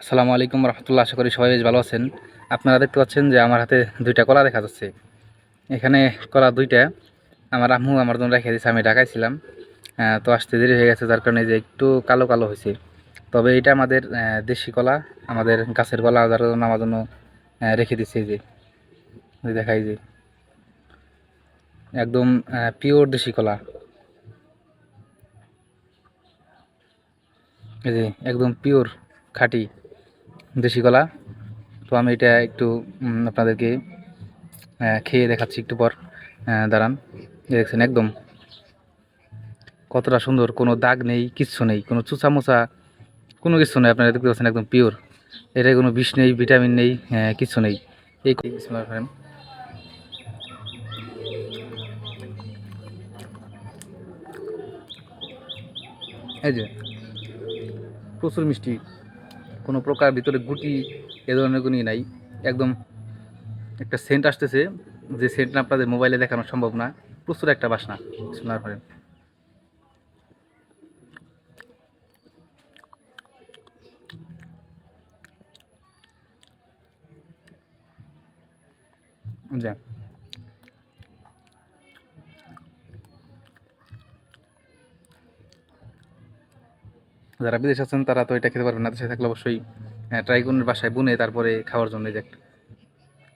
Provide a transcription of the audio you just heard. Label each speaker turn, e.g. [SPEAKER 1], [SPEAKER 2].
[SPEAKER 1] আসসালামু আলাইকুম রহমতুল্লাহ, আশা করি সবাই বেশ ভালো আছেন। আপনারা দেখতে পাচ্ছেন যে আমার হাতে দুইটা কলা দেখা যাচ্ছে। এখানে কলা দুইটা আমার আম্মু আমার জন্য রেখে দিয়েছে, আমি ঢাকায় ছিলাম। তো আসতে দেরি হয়ে গেছে, যার কারণে যে একটু কালো কালো হয়েছে। তবে এটা আমাদের দেশি কলা, আমাদের গাছের কলা যার জন্য আমার জন্য রেখে দিচ্ছে যে। দেখাই যে একদম পিওর দেশি কলা। এই যে একদম পিওর খাঁটি। দেশি কলা। তো আমি এটা একটু আপনাদেরকে খেয়ে দেখাচ্ছি একটু পর। দাঁড়ান। দেখছেন একদম কতটা সুন্দর। কোনো দাগ নেই, কিচ্ছু নেই, কোনো চুচা মুচা কোনো কিছু নেই। আপনারা দেখতে পাচ্ছেন একদম পিওর এটায় কোনো বিষ নেই ভিটামিন নেই কিচ্ছু নেই। এই এই যে প্রচুর মিষ্টি। কোনো প্রকার ভিতরে গুটি এ ধরনের কোনো নাই। একদম একটা সেন্ট আসতেছে যে সেন্টটা আপনাদের মোবাইলে দেখানো সম্ভব না। প্রচুর একটা বাসনা শোনার পরে যা যারা বিদেশে আছেন, তারা তো এটা খেতে পারবেন না। দেশে থাকলে অবশ্যই ট্রাইগুনের বাসায় বুনে তারপরে খাওয়ার জন্য যে একটা